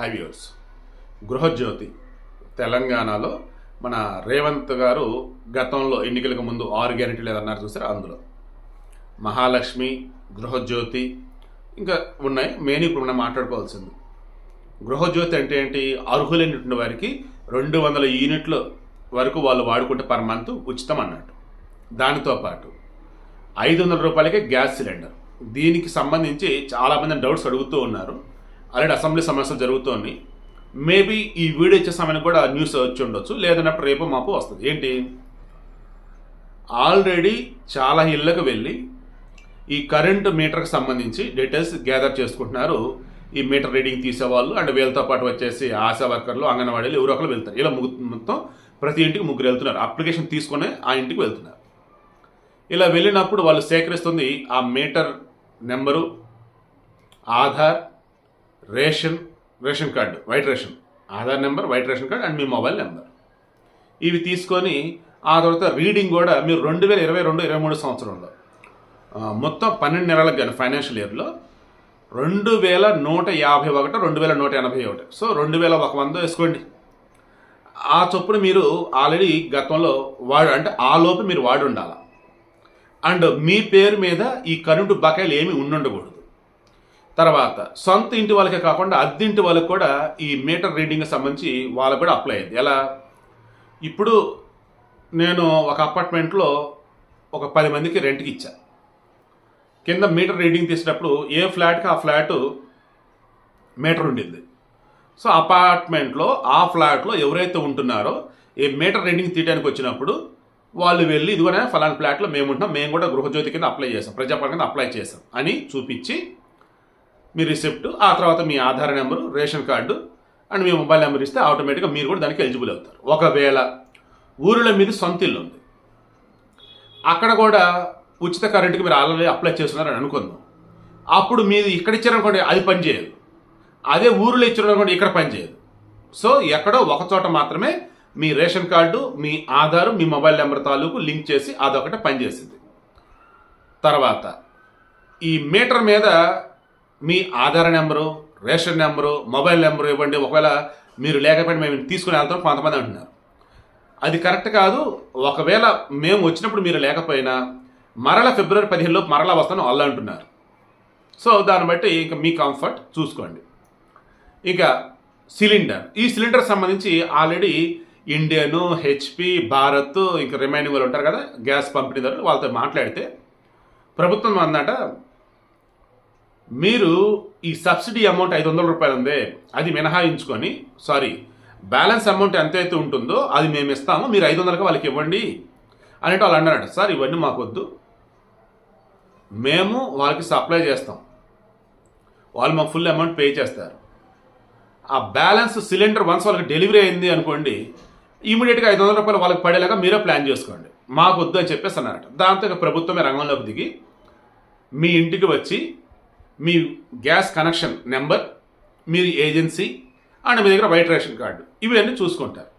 హైవ్యూర్స్ గృహజ్యోతి తెలంగాణలో మన రేవంత్ గారు గతంలో ఎన్నికలకు ముందు ఆరు గ్యారెంటీలు ఏదన్నారు చూసారు అందులో. మహాలక్ష్మి గృహజ్యోతి ఇంకా ఉన్నాయి. మెయిన్ ఇప్పుడు మనం మాట్లాడుకోవాల్సింది. గృహజ్యోతి అంటే ఏంటి? అర్హులైనటువంటి వారికి రెండు వందల యూనిట్ల వరకు వాళ్ళు వాడుకుంటే పర్ మంత్ ఉచితం అన్నట్టు. దానితో పాటు ఐదు వందల రూపాయలకే గ్యాస్ సిలిండర్. దీనికి సంబంధించి చాలామంది డౌట్స్ అడుగుతూ ఉన్నారు. ఆల్రెడీ అసెంబ్లీ సమస్యలు జరుగుతోంది. మేబీ ఈ వీడియో ఇచ్చే సమయానికి కూడా న్యూస్ వచ్చి ఉండొచ్చు లేదన్నప్పుడు రేపు మాపు వస్తుంది. ఏంటి? ఆల్రెడీ చాలా ఇళ్ళకు వెళ్ళి ఈ కరెంట్ మీటర్కి సంబంధించి డీటెయిల్స్ గ్యాదర్ చేసుకుంటున్నారు. ఈ మీటర్ రీడింగ్ తీసేవాళ్ళు అండ్ వీళ్ళతో పాటు వచ్చేసి ఆశా వర్కర్లు అంగన్వాడీలు ఎవరో ఒకరు వెళ్తారు. ఇలా ముగ్గు మొత్తం ప్రతి ఇంటికి ముగ్గురు వెళ్తున్నారు. అప్లికేషన్ తీసుకొని ఆ ఇంటికి వెళ్తున్నారు. ఇలా వెళ్ళినప్పుడు వాళ్ళు సేకరిస్తుంది ఆ meter number Aadhaar ration ration card white ration. Aadhaar number white ration card and me mobile number. ఇవి తీసుకొని ఆ తర్వాత రీడింగ్ కూడా మీరు రెండు వేల ఇరవై రెండు ఇరవై మూడు సంవత్సరంలో మొత్తం పన్నెండు నెలలకు కానీ ఫైనాన్షియల్ ఇయర్లో రెండు వేల నూట యాభై ఒకటి రెండు వేల నూట ఎనభై ఒకటి. సో రెండు వేల ఒక వంద వేసుకోండి. ఆ చొప్పున మీరు ఆల్రెడీ గతంలో వాడు అంటే ఆ లోపు మీరు వాడి ఉండాలి అండ్ మీ పేరు మీద ఈ కరెంటు బకాయిలు ఏమి ఉండుండకూడదు. తర్వాత సొంత ఇంటి వాళ్ళకే కాకుండా అద్దెంటి వాళ్ళకి కూడా ఈ మీటర్ రీడింగ్ సంబంధించి వాళ్ళకు కూడా అప్లై అయ్యింది ఎలా? ఇప్పుడు నేను ఒక అపార్ట్మెంట్లో ఒక పది మందికి రెంట్కి ఇచ్చా. కింద మీటర్ రీడింగ్ తీసినప్పుడు ఏ ఫ్లాట్కి ఆ ఫ్లాట్ మీటర్ ఉండింది. సో అపార్ట్మెంట్లో ఆ ఫ్లాట్లో ఎవరైతే ఉంటున్నారో ఈ మీటర్ రీడింగ్ తీయడానికి వచ్చినప్పుడు వాళ్ళు వెళ్ళి ఇదిగోనే ఫలానా ఫ్లాట్లో మేము ఉంటున్నాం మేము కూడా గృహజ్యోతి కింద అప్లై చేసాం ప్రజాపాలన కింద అప్లై చేసాం అని చూపించి మీ రిసిప్ట్ ఆ తర్వాత మీ Aadhaar number ration card and me mobile number ఇస్తే ఆటోమేటిక్గా మీరు కూడా దానికి ఎలిజిబుల్ అవుతారు. ఒకవేళ ఊరిలో మీది సొంత ఇల్లు ఉంది. అక్కడ కూడా ఉచిత కరెంటుకి మీరు ఆల్రెడీ అప్లై చేస్తున్నారని అనుకుందాం. అప్పుడు మీది ఇక్కడ ఇచ్చారనుకోండి అది పనిచేయదు అదే ఊరిలో ఇచ్చారనుకోండి ఇక్కడ పనిచేయదు సో ఎక్కడో ఒక చోట మాత్రమే మీ రేషన్ కార్డు మీ ఆధార్ మీ మొబైల్ నెంబర్ తాలూకు లింక్ చేసి అదొకటి పనిచేసింది. తర్వాత ఈ మీటర్ మీద మీ Aadhaar number ration number mobile number ఇవ్వండి. ఒకవేళ మీరు లేకపోయినా మేము తీసుకుని వెళ్తాం కొంతమంది అంటున్నారు. అది కరెక్ట్ కాదు. ఒకవేళ మేము వచ్చినప్పుడు మీరు లేకపోయినా మరల ఫిబ్రవరి పదిహేనులో మరలా వస్తాను వాళ్ళు అంటున్నారు. సో దాన్ని బట్టి ఇంకా మీ కంఫర్ట్ చూసుకోండి. ఇంకా సిలిండర్. ఈ సిలిండర్ సంబంధించి ఆల్రెడీ ఇండియను హెచ్పి భారత్ ఇంకా రిమైనింగ్ వాళ్ళు ఉంటారు కదా గ్యాస్ పంపిణీదారులు వాళ్ళతో మాట్లాడితే ప్రభుత్వం అందట మీరు ఈ సబ్సిడీ అమౌంట్ ఐదు వందల రూపాయలు ఉంది అది మినహాయించుకొని సారీ బ్యాలెన్స్ అమౌంట్ ఎంత అయితే ఉంటుందో అది మేము ఇస్తాము మీరు ఐదు వందలకి వాళ్ళకి ఇవ్వండి అనేటి వాళ్ళు అన్నారట. సార్ ఇవన్నీ మాకు వద్దు మేము వాళ్ళకి సప్లై చేస్తాం. వాళ్ళు మాకు ఫుల్ అమౌంట్ పే చేస్తారు. ఆ బ్యాలెన్స్ సిలిండర్ వన్స్ వాళ్ళకి డెలివరీ అయింది అనుకోండి ఇమీడియట్గా ఐదు వందల రూపాయలు వాళ్ళకి పడేలాగా మీరే ప్లాన్ చేసుకోండి. మాకు వద్దు అని చెప్పేసి అన్నారట. దాంతో ప్రభుత్వమే రంగంలోకి దిగి మీ ఇంటికి వచ్చి మీ గ్యాస్ కనెక్షన్ నెంబర్ మీ ఏజెన్సీ అండ్ మీ దగ్గర వైట్ రేషన్ కార్డు. ఇవన్నీ చూసుకుంటారు.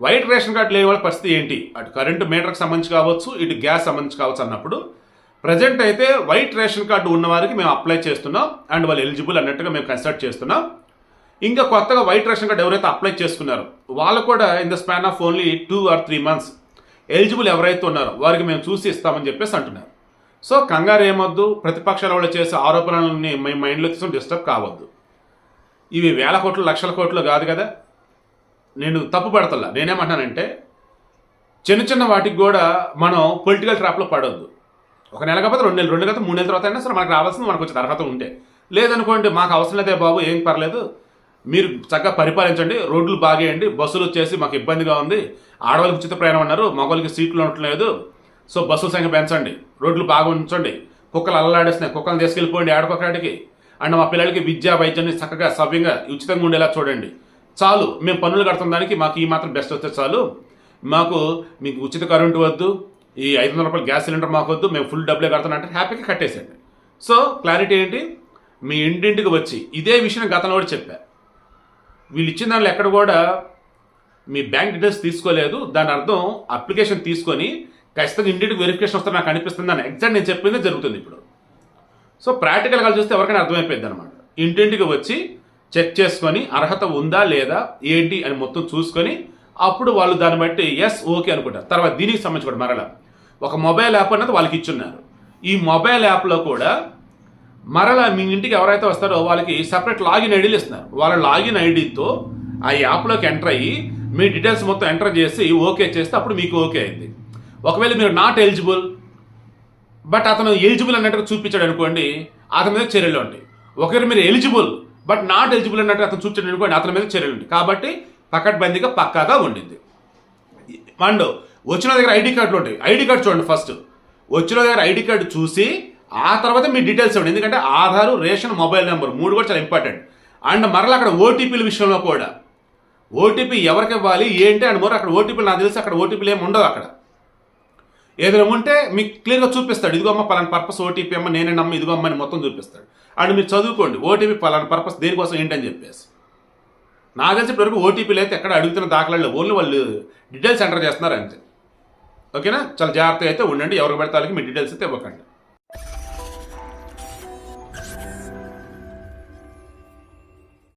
వైట్ రేషన్ కార్డు లేని వాళ్ళ పరిస్థితి ఏంటి? అటు కరెంటు మీటర్కి సంబంధించి కావచ్చు ఇటు గ్యాస్ సంబంధించి కావచ్చు అన్నప్పుడు ప్రజెంట్ అయితే వైట్ రేషన్ కార్డు ఉన్నవారికి మేము అప్లై చేస్తున్నాం అండ్ వాళ్ళు ఎలిజిబుల్ అన్నట్టుగా మేము కన్సల్ట్ చేస్తున్నాం. ఇంకా కొత్తగా వైట్ రేషన్ కార్డు ఎవరైతే అప్లై చేసుకున్నారో వాళ్ళు కూడా in the span of only two or three months eligible ఎవరైతే ఉన్నారో వారికి మేము చూసి ఇస్తామని చెప్పేసి అంటున్నారు. సో కంగారు ఏమొద్దు ప్రతిపక్షాల వాళ్ళు చేసే ఆరోపణలని మీ మైండ్లో తీసుకుని డిస్టర్బ్ కావద్దు. ఇవి వేల కోట్లు లక్షల కోట్లు కాదు కదా? నేను తప్పు పడతల్లా? నేనేమంటానంటే చిన్న చిన్న వాటికి కూడా మనం పొలిటికల్ ట్రాప్లో పడొద్దు. ఒక నెల కాకపోతే రెండు నెలలు రెండు నెలలు మూడు నెలల తర్వాత అయినా సరే మనకు రావాల్సింది మనకు వచ్చే అర్హత ఉంటే. లేదనుకోండి మాకు అవసరం లేదే బాబు ఏం పర్లేదు. మీరు చక్కగా పరిపాలించండి రోడ్లు బాగేయండి బస్సులు వచ్చేసి మాకు ఇబ్బందిగా ఉంది. ఆడవాళ్ళకి ఉచిత ప్రయాణం అన్నారు మగవాళ్ళకి సీట్లు ఉండట్లేదు. సో బస్సుల సంఖ్య పెంచండి. రోడ్లు బాగా ఉంచండి. కుక్కలు అల్లలాడేస్తున్నాయి కుక్కలు తీసుకెళ్ళిపోండి ఆడకొకడికి అండ్ మా పిల్లలకి విద్యా వైద్యాన్ని చక్కగా సవ్యంగా ఉచితంగా ఉండేలా చూడండి. చాలు మేము పన్నులు కడుతున్న దానికి మాకు ఈ మాత్రం బెస్ట్ వస్తే చాలు. మాకు మీకు ఉచిత కరెంటు వద్దు ఈ ఐదు వందల రూపాయల గ్యాస్ సిలిండర్ మాకు వద్దు మేము ఫుల్ డబ్బులే కడుతున్నాం అంటే హ్యాపీగా కట్టేసేయండి. సో క్లారిటీ ఏంటి? మీ ఇంటింటికి వచ్చి ఇదే విషయం గతంలో కూడా చెప్పా. వీళ్ళు ఇచ్చిన దానిలో ఎక్కడ కూడా మీ బ్యాంక్ డీటెయిల్స్ తీసుకోలేదు. దాని అర్థం అప్లికేషన్ తీసుకొని ఖచ్చితంగా ఇంటింటికి వెరిఫికేషన్ వస్తే నాకు అనిపిస్తుంది అని ఎగ్జాక్ట్ నేను చెప్పిందే జరుగుతుంది ఇప్పుడు. సో ప్రాక్టికల్గా చూస్తే ఎవరికైనా అర్థమైపోయింది అనమాట ఇంటింటికి వచ్చి చెక్ చేసుకొని అర్హత ఉందా లేదా ఏంటి అని మొత్తం చూసుకొని అప్పుడు వాళ్ళు దాన్ని బట్టి ఎస్ ఓకే అనుకుంటారు. తర్వాత దీనికి సంబంధించి కూడా మరలా. ఒక మొబైల్ యాప్ అన్నది వాళ్ళకి ఇచ్చున్నారు. ఈ మొబైల్ యాప్లో కూడా మరలా మీ ఇంటికి ఎవరైతే వస్తారో వాళ్ళకి సపరేట్ లాగిన్ ఐడీలు ఇస్తున్నారు. వాళ్ళ లాగిన్ ఐడితో ఆ యాప్లోకి ఎంటర్ అయ్యి మీ డీటెయిల్స్ మొత్తం ఎంటర్ చేసి ఓకే చేస్తే అప్పుడు మీకు ఓకే అయింది. ఒకవేళ మీరు నాట్ ఎలిజిబుల్ బట్ అతను ఎలిజిబుల్ అన్నట్టుగా చూపించాడు అనుకోండి అతని మీద చర్యలు ఉంటాయి. ఒకవేళ మీరు ఎలిజిబుల్ బట్ నాట్ ఎలిజిబుల్ అన్నట్టు అతను చూపించాడు అనుకోండి అతని మీద చర్యలు ఉంటాయి. కాబట్టి పకడ్బందీగా పక్కాగా ఉండింది. అండ్ వచ్చిన దగ్గర ఐడి కార్డులు ఉంటాయి. ఐడి కార్డు చూడండి ఫస్ట్ వచ్చిన దగ్గర ఐడి కార్డు చూసి ఆ తర్వాత మీ డీటెయిల్స్ ఇవ్వండి. ఎందుకంటే ఆధారు రేషన్ మొబైల్ నెంబర్ మూడు కూడా చాలా ఇంపార్టెంట్ అండ్ మరలా అక్కడ ఓటీపీల విషయంలో కూడా. ఓటీపీ ఎవరికి ఇవ్వాలి ఏంటి అండ్ మరో అక్కడ ఓటీపీలు నాకు తెలిసి అక్కడ ఓటీపీలు ఏమి ఉండవు అక్కడ. ఏదైనా ఉంటే మీకు క్లియర్గా చూపిస్తాడు. ఇదిగో అమ్మ పలానా పర్పస్ ఓటీపీ అమ్మ నేనే నమ్మ ఇదిగో అమ్మ అని మొత్తం చూపిస్తాడు. అండ్ మీరు చదువుకోండి. ఓటీపీ పలానా పర్పస్ దేనికోసం ఏంటని చెప్పేసి. నాకు తెలిసి ఇప్పటివరకు ఓటీపీలు అయితే ఎక్కడ అడుగుతున్న దాఖలాలు ఓన్లీ వాళ్ళు డీటెయిల్స్ ఎంటర్ చేస్తున్నారు అంతే. ఓకేనా? చాలా జాగ్రత్తగా అయితే ఉండండి. ఎవరికి పెడతానికి మీ డీటెయిల్స్ అయితే ఇవ్వకండి.